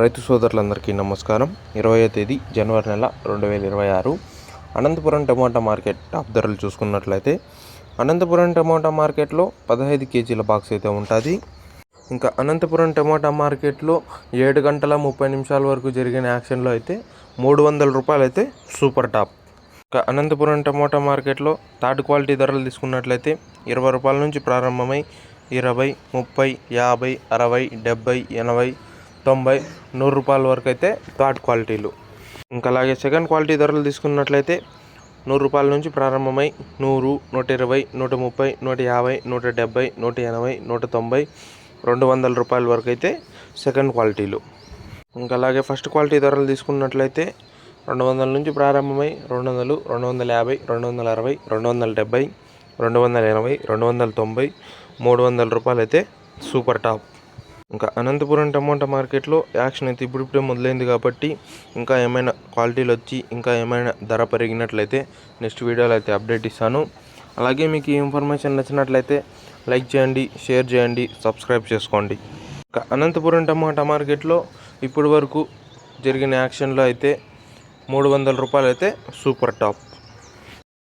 రైతు సోదరులందరికీ నమస్కారం. ఇరవయో తేదీ జనవరి నెల రెండు వేల ఇరవై ఆరు. అనంతపురం టమాటా మార్కెట్ టాప్ ధరలు చూసుకున్నట్లయితే అనంతపురం టమోటా మార్కెట్లో పదహైదు కేజీల బాక్స్ అయితే ఉంటుంది. ఇంకా అనంతపురం టమాటా మార్కెట్లో ఏడు గంటల ముప్పై నిమిషాల వరకు జరిగిన యాక్షన్లో అయితే మూడు వందల రూపాయలు అయితే సూపర్ టాప్. ఇంకా అనంతపురం టమోటా మార్కెట్లో థర్డ్ క్వాలిటీ ధరలు తీసుకున్నట్లయితే ఇరవై రూపాయల నుంచి ప్రారంభమై ఇరవై ముప్పై యాభై అరవై డెబ్బై ఎనభై తొంభై నూరు రూపాయల వరకు అయితే థర్డ్ క్వాలిటీలు. ఇంకా అలాగే సెకండ్ క్వాలిటీ ధరలు తీసుకున్నట్లయితే నూరు రూపాయల నుంచి ప్రారంభమై నూరు నూట ఇరవై నూట ముప్పై నూట యాభై నూట డెబ్బై నూట ఎనభై నూట తొంభై రెండు వందల రూపాయల వరకు అయితే సెకండ్ క్వాలిటీలు. ఇంకా అలాగే ఫస్ట్ క్వాలిటీ ధరలు తీసుకున్నట్లయితే రెండు వందల నుంచి ప్రారంభమై రెండు వందలు రెండు వందల యాభై రెండు వందల అరవై రెండు వందల డెబ్బై రెండు వందల ఎనభై రెండు వందల తొంభై మూడు వందల రూపాయలు అయితే సూపర్ టాప్. ఇంకా అనంతపురం టమోటా మార్కెట్లో యాక్షన్ అయితే ఇప్పుడిప్పుడే మొదలైంది కాబట్టి ఇంకా ఏమైనా క్వాలిటీలు వచ్చి ఇంకా ఏమైనా ధర పెరిగినట్లయితే నెక్స్ట్ వీడియోలో అయితే అప్డేట్ ఇస్తాను. అలాగే మీకు ఈ ఇన్ఫర్మేషన్ నచ్చినట్లయితే లైక్ చేయండి షేర్ చేయండి సబ్స్క్రైబ్ చేసుకోండి. ఇంకా అనంతపురం టమాటా మార్కెట్లో ఇప్పటి వరకు జరిగిన యాక్షన్లో అయితే మూడు వందల రూపాయలు అయితే సూపర్ టాప్.